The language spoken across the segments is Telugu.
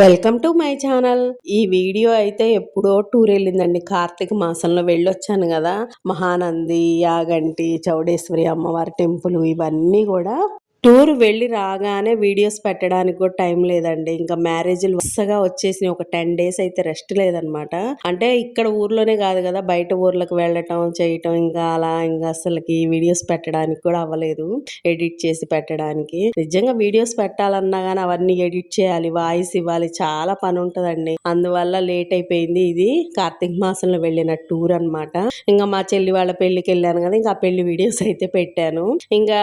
Welcome to my channel. ఈ వీడియో అయితే ఎప్పుడో టూర్ వెళ్ళిందండి. కార్తీక మాసంలో వెళ్ళొచ్చాను కదా. మహానంది యాగంటి చౌడేశ్వరి అమ్మవారి టెంపుల్ ఇవన్నీ కూడా టూర్ వెళ్ళి రాగానే వీడియోస్ పెట్టడానికి కూడా టైం లేదండి. ఇంకా మ్యారేజ్లు వరుసగా వచ్చేసి ఒక టెన్ డేస్ అయితే రెస్ట్ లేదనమాట. అంటే ఇక్కడ ఊర్లోనే కాదు కదా బయట ఊర్లకు వెళ్ళటం చేయటం ఇంకా అలా ఇంకా అసలుకి వీడియోస్ పెట్టడానికి కూడా అవ్వలేదు. ఎడిట్ చేసి పెట్టడానికి. నిజంగా వీడియోస్ పెట్టాలన్నా కానీ అవన్నీ ఎడిట్ చేయాలి వాయిస్ ఇవ్వాలి. చాలా పని ఉంటుందండి. అందువల్ల లేట్ అయిపోయింది ఇది. కార్తీక మాసంలో వెళ్ళిన టూర్ అన్నమాట. ఇంకా మా చెల్లి వాళ్ళ పెళ్ళికి వెళ్ళాను కదా ఇంకా ఆ పెళ్ళి వీడియోస్ అయితే పెట్టాను. ఇంకా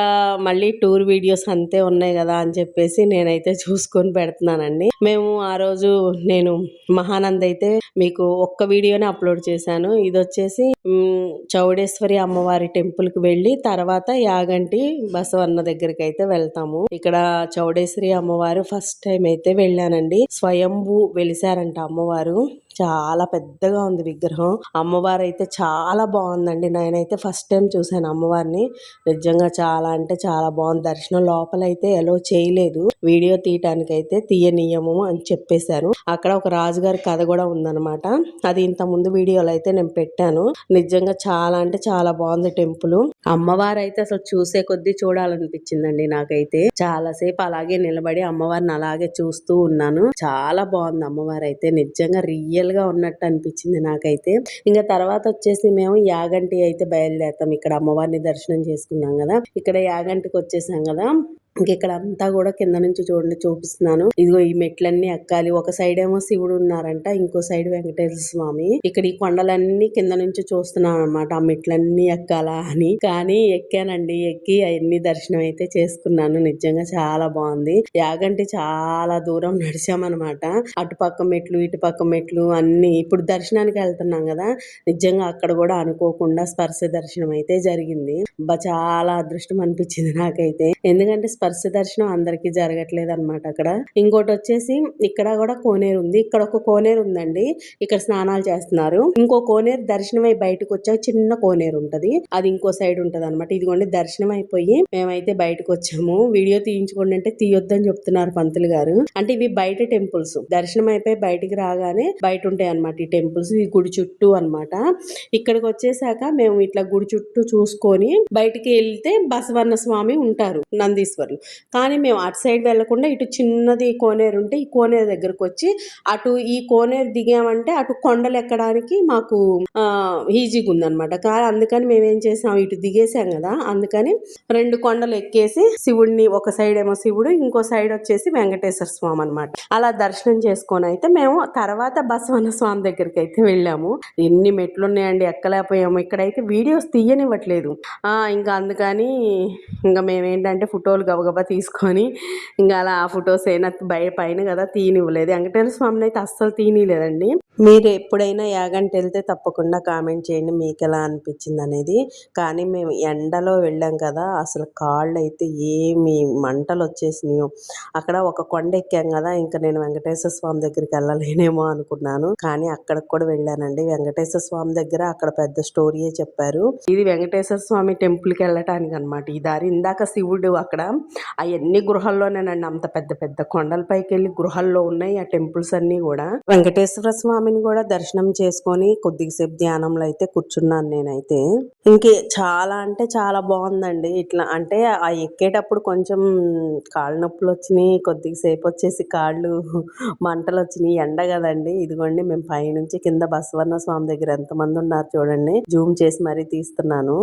మళ్ళీ టూర్ వీడియోస్ అంతే ఉన్నాయి కదా అని చెప్పేసి నేనైతే చూసుకొని పెడుతున్నానండి. మేము ఆ రోజు నేను మహానంద్ అయితే మీకు ఒక్క వీడియోనే అప్లోడ్ చేశాను. ఇది వచ్చేసి చౌడేశ్వరి అమ్మవారి టెంపుల్కి వెళ్ళి తర్వాత యాగంటి బసవన్న దగ్గరికి అయితే వెళ్తాము. ఇక్కడ చౌడేశ్వరి అమ్మవారు ఫస్ట్ టైం అయితే వెళ్ళానండి. స్వయంభూ వెలిసారంట అమ్మవారు. చాలా పెద్దగా ఉంది విగ్రహం. అమ్మవారు అయితే చాలా బాగుందండి. నేనైతే ఫస్ట్ టైం చూసాను అమ్మవారిని. నిజంగా చాలా అంటే చాలా బాగుంది. దర్శనం లోపల అయితే ఎలో చేయలేదు. వీడియో తీయటానికి అయితే తీయనీయము అని చెప్పేశారు. అక్కడ ఒక రాజుగారి కథ కూడా ఉందన్నమాట. అది ఇంత ముందు వీడియోలో అయితే నేను పెట్టాను. నిజంగా చాలా అంటే చాలా బాగుంది టెంపుల్. అమ్మవారు అయితే అసలు చూసే కొద్దీ చూడాలనిపించిందండి నాకైతే. చాలా సేపు అలాగే నిలబడి అమ్మవారిని అలాగే చూస్తూ ఉన్నాను. చాలా బాగుంది అమ్మవారు అయితే నిజంగా రియల్ గా ఉన్నట్టు అనిపించింది నాకైతే. ఇంకా తర్వాత వచ్చేసి మేము యాగంటి అయితే బయలుదేరుతాం. ఇక్కడ అమ్మవారిని దర్శనం చేసుకున్నాం కదా. ఇక్కడ యాగంటికి వచ్చేసాం కదా. ఇక్కడ అంతా కూడా కింద నుంచి చూడండి చూపిస్తున్నాను. ఇదిగో ఈ మెట్లన్నీ ఎక్కాలి. ఒక సైడ్ ఏమో శివుడు ఉన్నారంట ఇంకో సైడ్ వెంకటేశ్వర స్వామి. ఇక్కడ ఈ కొండలన్నీ కింద నుంచి చూస్తున్నాను అనమాట ఆ మెట్లన్నీ ఎక్కాలా అని. కానీ ఎక్కానండి ఎక్కి అవన్నీ దర్శనం అయితే చేసుకున్నాను. నిజంగా చాలా బాగుంది. యాగంటి చాలా దూరం నడిచామన్నమాట. అటుపక్క మెట్లు ఇటుపక్క మెట్లు అన్ని ఇప్పుడు దర్శనానికి వెళ్తున్నాం కదా. నిజంగా అక్కడ కూడా అనుకోకుండా స్పర్శ దర్శనం అయితే జరిగింది. చాలా అదృష్టం అనిపించింది నాకైతే. ఎందుకంటే స్పర్శ దర్శనం అందరికీ జరగట్లేదు అనమాట అక్కడ. ఇంకోటి వచ్చేసి ఇక్కడ కూడా కోనేరు ఉంది. ఇక్కడ ఒక కోనేరు ఉందండి. ఇక్కడ స్నానాలు చేస్తున్నారు. ఇంకో కోనేరు దర్శనం అయి బయటకు వచ్చాక చిన్న కోనేరు ఉంటది. అది ఇంకో సైడ్ ఉంటది అనమాట ఇదిగోండి దర్శనం అయిపోయి మేమైతే బయటకు వచ్చాము వీడియో తీయించుకోండి అంటే తీయొద్దని చెప్తున్నారు పంతులు గారు. అంటే ఇవి బయట టెంపుల్స్. దర్శనం అయిపోయి బయటికి రాగానే బయట ఉంటాయి అనమాట ఈ టెంపుల్స్. ఈ గుడి చుట్టూ అన్నమాట. ఇక్కడికి వచ్చేసాక మేము ఇట్లా గుడి చుట్టూ చూసుకొని బయటికి వెళ్తే బసవన్న స్వామి ఉంటారు. నందీశ్వరులు. కానీ మేము అటు సైడ్ వెళ్ళకుండా ఇటు చిన్నది కోనేరు ఉంటే ఈ కోనేరు దగ్గరకు వచ్చి అటు ఈ కోనేరు దిగామంటే అటు కొండలు ఎక్కడానికి మాకు ఈజీగా ఉందన్నమాట. కానీ అందుకని మేము ఏం చేసాం ఇటు దిగేసాం కదా. అందుకని రెండు కొండలు ఎక్కేసి శివుడిని ఒక సైడ్ ఏమో శివుడు ఇంకో సైడ్ వచ్చేసి వెంకటేశ్వర స్వామి అనమాట అలా దర్శనం చేసుకొని అయితే మేము తర్వాత బసవన్న స్వామి దగ్గరికి అయితే వెళ్ళాము. ఎన్ని మెట్లు ఉన్నాయండి ఎక్కలేకపోయాము. ఇక్కడైతే వీడియోస్ తీయనివ్వట్లేదు. ఇంకా అందుకని ఇంకా మేమేంటంటే ఫోటోలు గవ గబగబా తీసుకొని ఇంకా అలా ఆ ఫొటోస్ అయినా బయ పైన కదా తీయనివ్వలేదు. వెంకటేశ్వర స్వామిని అయితే అస్సలు తీయనిలేదండి మీరు ఎప్పుడైనా యాగంటి వెళ్తే తప్పకుండా కామెంట్ చేయండి మీకు ఎలా అనిపించింది అనేది కానీ మేము ఎండలో వెళ్ళాం కదా అసలు కాళ్ళు అయితే ఏమి మంటలు వచ్చేసినాయో అక్కడ ఒక కొండ ఎక్కాం కదా ఇంకా నేను వెంకటేశ్వర స్వామి దగ్గరికి వెళ్ళలేనేమో అనుకున్నాను. కానీ అక్కడికి కూడా వెళ్ళానండి. వెంకటేశ్వర స్వామి దగ్గర అక్కడ పెద్ద స్టోరీయే చెప్పారు. ఇది వెంకటేశ్వర స్వామి టెంపుల్కి వెళ్ళటానికి అనమాట ఈ దారి ఇందాక శివుడు అక్కడ అవన్నీ గృహాల్లోనేనండి. అంత పెద్ద పెద్ద కొండలపైకి వెళ్ళి గృహాల్లో ఉన్నాయి ఆ టెంపుల్స్ అన్ని కూడా. వెంకటేశ్వర స్వామి స్వామిని కూడా దర్శనం చేసుకొని కొద్దిసేపు ధ్యానంలో అయితే కూర్చున్నాను నేనైతే. ఇంకే చాలా అంటే చాలా బాగుందండి. ఇట్లా అంటే ఆ ఎక్కేటప్పుడు కొంచెం కాళ్ళు నొప్పులు వచ్చినాయి కొద్దిసేపు వచ్చేసి కాళ్ళు మంటలు వచ్చినాయి ఎండ కదండి. ఇదిగోండి మేము పైనుంచి కింద బసవన్న స్వామి దగ్గర ఎంతమంది ఉన్నారు చూడండి. జూమ్ చేసి మరీ తీస్తున్నాను.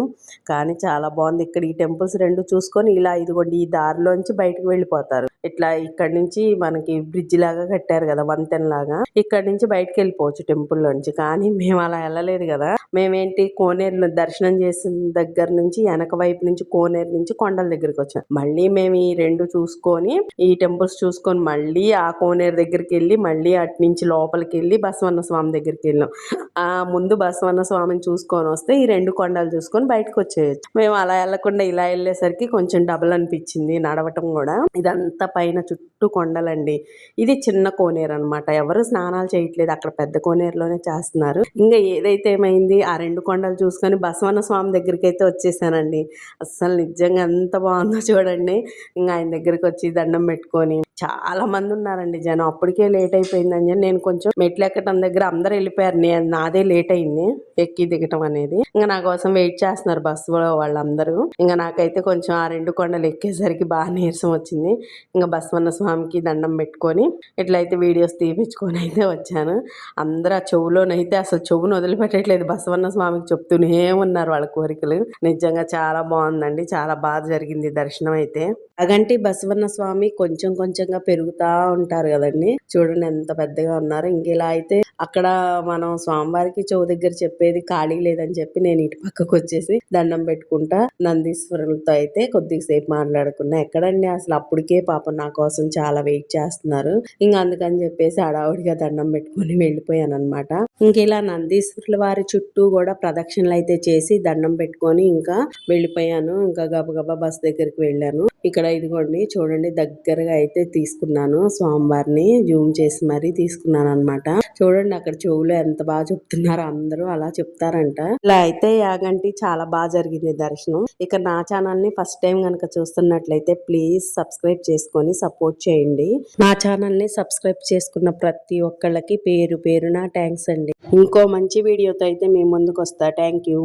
కానీ చాలా బాగుంది. ఇక్కడ ఈ టెంపుల్స్ రెండు చూసుకొని ఇలా ఇదిగోండి ఈ దారిలోంచి బయటకు వెళ్ళిపోతారు. ఇట్లా ఇక్కడ నుంచి మనకి బ్రిడ్జ్ లాగా కట్టారు కదా వంతెన లాగా. ఇక్కడ నుంచి బయటకు వెళ్ళిపోవచ్చు టెంపుల్ నుంచి. కానీ మేము అలా వెళ్ళలేదు కదా. మేమేంటి కోనేరు దర్శనం చేసిన దగ్గర నుంచి వెనక వైపు నుంచి కోనేరు నుంచి కొండల దగ్గరికి వచ్చాం. మళ్ళీ మేము ఈ రెండు చూసుకొని ఈ టెంపుల్స్ చూసుకొని మళ్ళీ ఆ కోనేరు దగ్గరికి వెళ్ళి మళ్ళీ అటు నుంచి లోపలికి వెళ్ళి బసవన్న స్వామి దగ్గరికి వెళ్ళాం. ఆ ముందు బసవన్న స్వామిని చూసుకొని వస్తే ఈ రెండు కొండలు చూసుకొని బయటకు వచ్చేయచ్చు. మేము అలా వెళ్ళకుండా ఇలా వెళ్ళేసరికి కొంచెం డబుల్ అనిపించింది నడవటం కూడా. ఇదంతా పైన చుట్టూ కొండలండి. ఇది చిన్న కోనేరు అనమాట ఎవరు స్నానాలు చేయట్లేదు. అక్కడ పెద్ద కోనేరులోనే చేస్తున్నారు. ఇంకా ఏదైతే ఏమైంది? ఆ రెండు కొండలు చూసుకొని బసవన్న స్వామి దగ్గరికి అయితే వచ్చేసానండి. అస్సలు నిజంగా ఎంత బాగుందో చూడండి. ఇంకా ఆయన దగ్గరికి వచ్చి దండం పెట్టుకొని చాలా మంది ఉన్నారండి జనం. అప్పటికే లేట్ అయిపోయిందని చెప్పి నేను కొంచెం మెట్లు ఎక్కడం దగ్గర అందరు వెళ్ళిపోయారు. నేను నాదే లేట్ అయింది ఎక్కి దిగటం అనేది. ఇంకా నా కోసం వెయిట్ చేస్తున్నారు బస్సులో వాళ్ళందరూ. ఇంకా నాకైతే కొంచెం ఆ రెండు కొండలు ఎక్కేసరికి బాగా నీరసం వచ్చింది. ఇంకా బసవన్న స్వామికి దండం పెట్టుకొని ఇట్లయితే వీడియోస్ తీపించుకొని అయితే వచ్చాను. అందరూ ఆ చెవులోనైతే అసలు చెవును వదిలిపెట్టట్లేదు. బసవన్న స్వామికి చెప్తూనే ఉన్నారు వాళ్ళ కోరికలు. నిజంగా చాలా బాగుందండి. చాలా బాగా జరిగింది దర్శనం అయితే. అగంటి బసవన్న స్వామి కొంచెం కొంచెం కొంచెంగా పెరుగుతా ఉంటారు కదండి. చూడండి ఎంత పెద్దగా ఉన్నారు. ఇంక ఇలా అయితే అక్కడ మనం స్వామివారికి చెవు దగ్గర చెప్పేది ఖాళీ లేదని చెప్పి నేను ఇటు పక్కకు వచ్చేసి దండం పెట్టుకుంటా. నందీశ్వరులతో అయితే కొద్దిసేపు మాట్లాడుకున్నా. ఎక్కడండి? అసలు అప్పటికే పాపం నా కోసం చాలా వెయిట్ చేస్తున్నారు. ఇంకా అందుకని చెప్పేసి హడావుడిగా దండం పెట్టుకొని వెళ్ళిపోయాను అనమాట ఇంకెలా నందీశ్వరుల వారి చుట్టూ కూడా ప్రదక్షిణలు అయితే చేసి దండం పెట్టుకొని ఇంకా వెళ్ళిపోయాను. ఇంకా గబగబా బస్ దగ్గరికి వెళ్ళాను. ఇక్కడ ఇదిగోండి చూడండి దగ్గరగా అయితే తీసుకున్నాను స్వామివారిని. జూమ్ చేసి మరీ తీసుకున్నాను అనమాట చూడండి అక్కడ చెవులో ఎంత బాగా చెప్తున్నారో అందరూ అలా చెప్తారంట. ఇలా అయితే యాగంటి చాలా బాగా జరిగింది దర్శనం. ఇక నా ఛానల్ని ఫస్ట్ టైం కనుక చూస్తున్నట్లయితే ప్లీజ్ సబ్స్క్రైబ్ చేసుకొని సపోర్ట్ చేయండి. నా ఛానల్ని సబ్స్క్రైబ్ చేసుకున్న ప్రతి ఒక్కళ్ళకి పేరు పేరున థ్యాంక్స్ అండి. ఇంకో మంచి వీడియోతో అయితే మీ ముందుకు వస్తా థ్యాంక్ యూ